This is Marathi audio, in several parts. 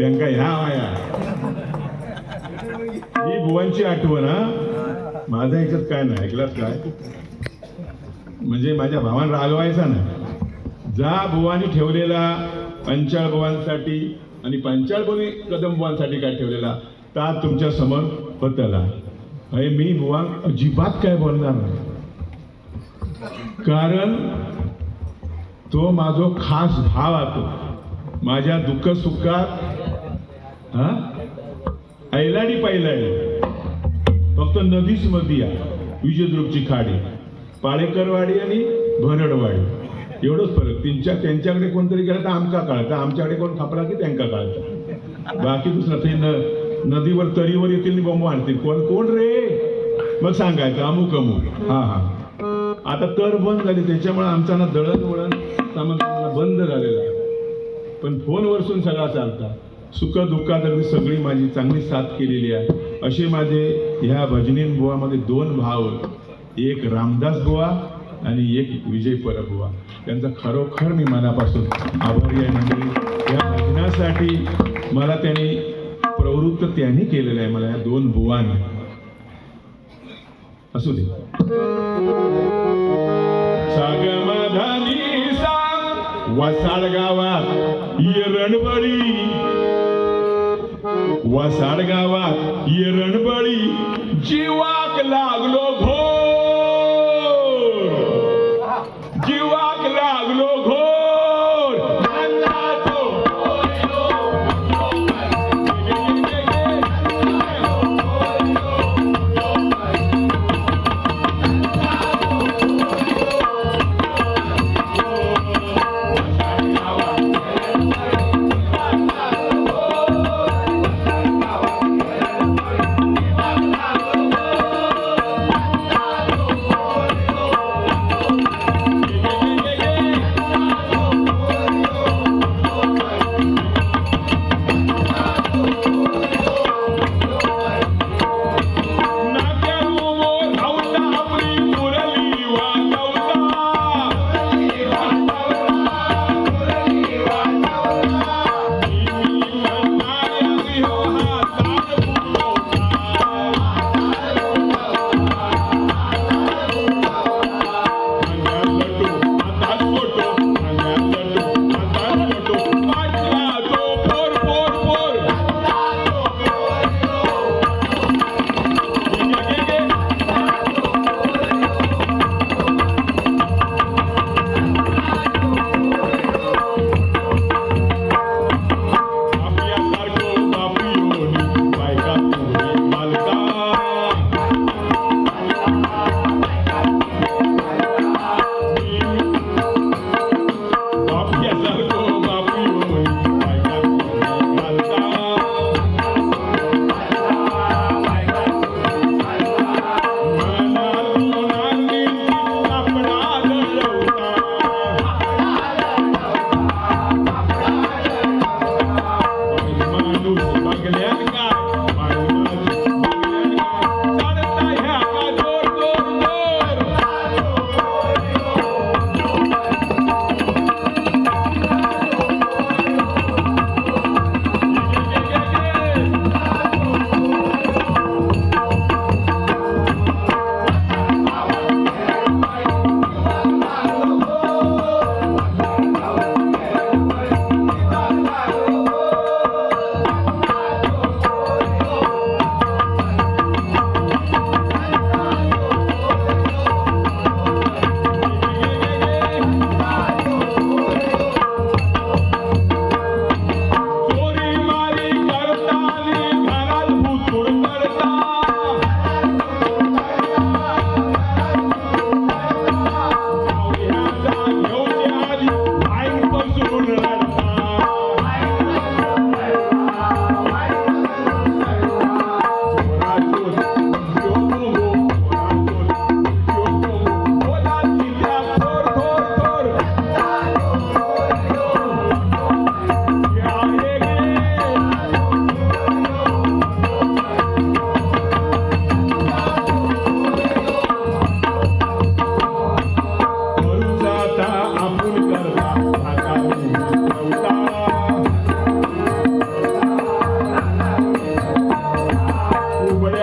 यांका ह्या माया ही बुवांची आठवण हा? माझ्या ह्याच्यात काय नाही ऐकलात काय? म्हणजे माझ्या भावान रागवायचा ना जा भुवानी ठेवलेला पंचाळ भुवांसाठी आणि पंचाळ भुवी कदम भुवांसाठी काय ठेवलेला ता तुमच्यासमोर होतला. अरे मी बुवा अजिबात काय बोलणार नाही. कारण तो माझो खास भाव आतो. माझ्या दुःख सुखात हा? ऐलाडी पैलाडी फक्त नदीच मधी या विजयदुर्गची खाडी. पाळेकरवाडी आणि भरडवाडी. एवढंच फरक. त्यांच्या त्यांच्याकडे कोणतरी गेलं तर आमका कळतं आमच्याकडे कोण खापला की त्यांका कळतं बाकी दुसरं ते न नदीवर तरीवर येतील बॉम्ब आणतील. कोण कोण रे? मग सांगायचं अमुक अमुक. हा हा. आता तर बंद झाली. त्याच्यामुळे आमचा ना दळणवळण सामग्री बंद झालेला आहे. पण फोनवरसून सगळा चालता. सुख दुःखात अगदी सगळी माझी चांगली साथ केलेली आहे. असे माझे ह्या भजनीन बुवामध्ये दोन भाव एक रामदास बुवा आणि एक विजय परब बुवा. त्यांचा खरोखर मी मनापासून आभारी आहे मंडळी. या भजनासाठी मला त्यांनी प्रवृत्त त्यांनी केलेलं आहे. मला या दोन बुवांनी. असू दे. सागर वसाड गावात येरणबळी. वसाड गावात येरणबळी. जीवाक लागलो घो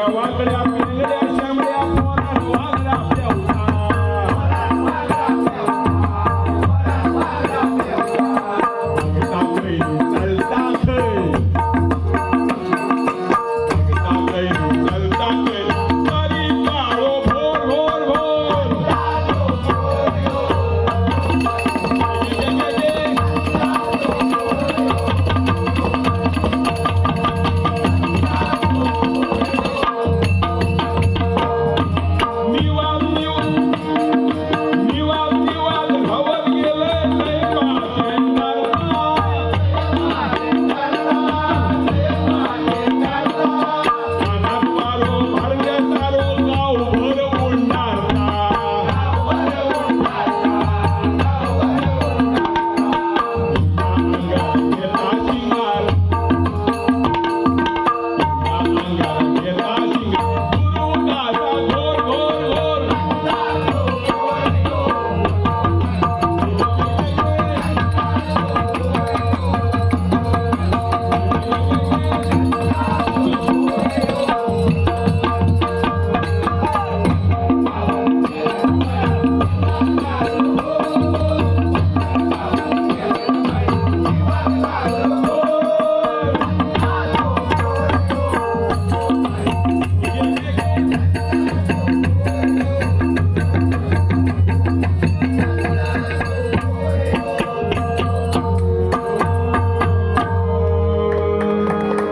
आवाज बड़े आपकी